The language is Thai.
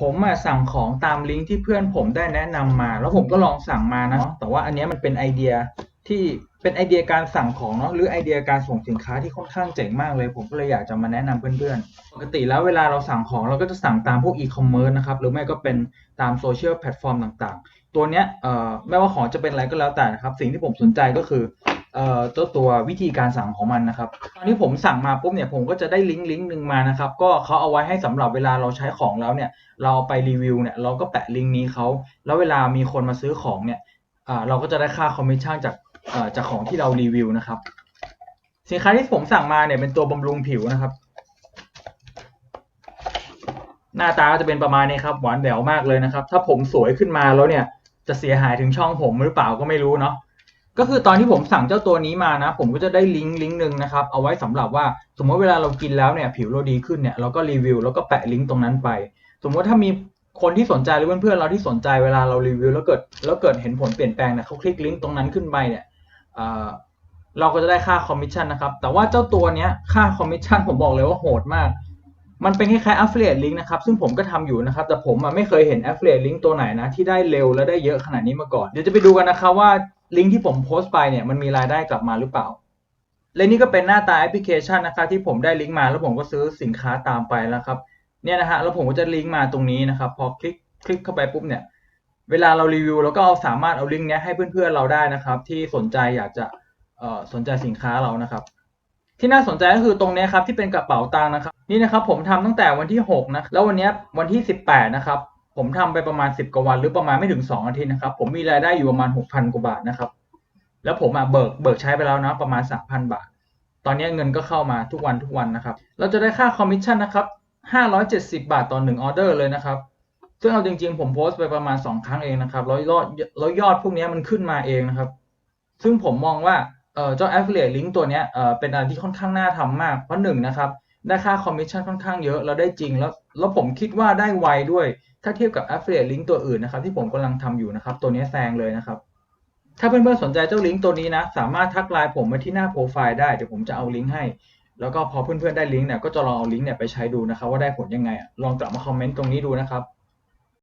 ผมอะสั่งของตามลิงก์ที่เพื่อนผมได้แนะนำมา แล้วผมก็ลองสั่งมานะ แต่ว่าอันนี้มันเป็นไอเดียที่เป็นไอเดียการสั่งของเนาะหรือไอเดียการส่งสินค้าที่ค่อนข้างเจ๋งมากเลย ผมก็เลยอยากจะมาแนะนำเพื่อนๆ ปกติแล้วเวลาเราสั่งของเราก็จะสั่งตามพวกอีคอมเมิร์ซนะครับหรือไม่ก็เป็นตามโซเชียลแพลตฟอร์มต่างๆ ตัวเนี้ยเอ่อไม่ว่าของจะเป็นอะไรก็แล้วแต่นะครับ สิ่งที่ผมสนใจก็คือ เอ่อตัวตัววิธีการสั่งของมันนะครับ ตอนที่ผมสั่งมาปุ๊บเนี่ยผมก็จะได้ลิงก์ลิงก์หนึ่งมานะครับ ก็เขาเอาไว้ให้สำหรับเวลาเราใช้ของแล้วเนี่ย เราไปรีวิวเนี่ยเราก็แปะลิงก์นี้เขาแล้วเวลามีคนมาซื้อของเนี่ยอ่าเราก็จะได้ค่าคอมมิชชั่นจากอ่อจากของที่เรารีวิวนะครับ สินค้าที่ผมสั่งมาเนี่ยเป็นตัวบำรุงผิวนะครับ หน้าตาจะเป็นประมาณนี้ครับ หวานแหววมากเลยนะครับ ถ้าผมสวยขึ้นมาแล้วเนี่ยจะเสียหายถึงช่องผมหรือเปล่าก็ไม่รู้เนาะ ก็คือตอนที่ผมสั่งเจ้าตัวนี้มานะ ผมก็จะได้ลิงก์ลิงก์หนึ่งนะครับ เอาไว้สำหรับว่าสมมติเวลาเรากินแล้วเนี่ยผิวเราดีขึ้นเนี่ยเราก็รีวิวแล้วก็แปะลิงก์ตรงนั้นไป สมมติถ้ามีคนที่สนใจหรือเพื่อนๆเราที่สนใจเวลาเรารีวิวแล้วเกิดแล้วเกิดเห็นผลเปลี่ยนแปลงเนี่ยเขาคลิกลิงก์ตรงนั้นขึ้นไปเนี่ยเราก็จะได้ค่าคอมมิชชั่นนะครับ แต่ว่าเจ้าตัวเนี้ยค่าคอมมิชชั่นผมบอกเลยว่าโหดมาก มันเป็นคล้ายๆ affiliate link นะครับ ซึ่งผมก็ทำอยู่นะครับ แต่ผมไม่เคยเห็น affiliate link ตัวไหนนะที่ได้เร็วและได้เยอะขนาดนี้มาก่อน เดี๋ยวจะไปดูกันนะครับว่า ลิงก์ที่ผมโพสต์ไปเนี่ยมันมีรายได้กลับมาหรือเปล่า และนี่ก็เป็นหน้าตาแอปพลิเคชันนะครับที่ผมได้ลิงก์มาแล้วผมก็ซื้อสินค้าตามไปแล้วครับเนี่ยนะฮะแล้วผมก็จะลิงก์มาตรงนี้นะครับพอคลิกคลิกเข้าไปปุ๊บเนี่ยเวลาเรารีวิวเราก็เอาสามารถเอาลิงก์เนี้ยให้เพื่อนๆเราได้นะครับ ที่สนใจอยากจะเอ่อสนใจสินค้าเรานะครับ ที่น่าสนใจก็คือตรงเนี้ยครับที่เป็นกระเป๋าตังค์นะครับ นี่นะครับผมทำตั้งแต่วันที่6นะแล้ววันนี้วันที่ 18นะครับ ผมทำไปประมาณ10กว่าวันหรือประมาณไม่ถึง2องอาทิตย์นะครับ ผมมีรายได้อยู่ประมาณ6,000กว่าบาทนะครับ แล้วผมอะเบิกเบิกใช้ไปแล้วนะประมาณ3,000บาท ตอนนี้เงินก็เข้ามาทุกวันทุกวันนะครับ เราจะได้ค่าคอมมิชชั่นนะครับ570บาทต่อ1ออเดอร์เลยนะครับ ซึ่งเอาจริงๆ ผมโพสต์ไปประมาณ2ครั้งเองนะครับแล้วยอดแล้วยอดพวกนี้มันขึ้นมาเองนะครับ ซึ่งผมมองว่าเออเจ้า affiliate link ตัวนี้เออเป็นอะไรที่ค่อนข้างน่าทำมากเพราะหนึ่งนะครับ ได้ค่าคอมมิชชั่นค่อนข้างเยอะเราได้จริงแล้วแล้วผมคิดว่าได้ไวด้วย ถ้าเทียบกับ affiliate link ตัวอื่นนะครับ ที่ผมกำลังทำอยู่นะครับ ตัวนี้แซงเลยนะครับ ถ้าเพื่อนๆสนใจเจ้าลิงก์ตัวนี้นะ สามารถทักไลน์ผมมาที่หน้าโปรไฟล์ได้เดี๋ยวผมจะเอาลิงก์ให้ แล้วก็พอเพื่อนๆได้ลิงก์เนี่ยก็จะลองเอาลิงก์เนี่ยไปใช้ดูนะครับ ว่าได้ผลยังไงอะลองกลับมาคอมเมนต์ตรงนี้ดูนะครับ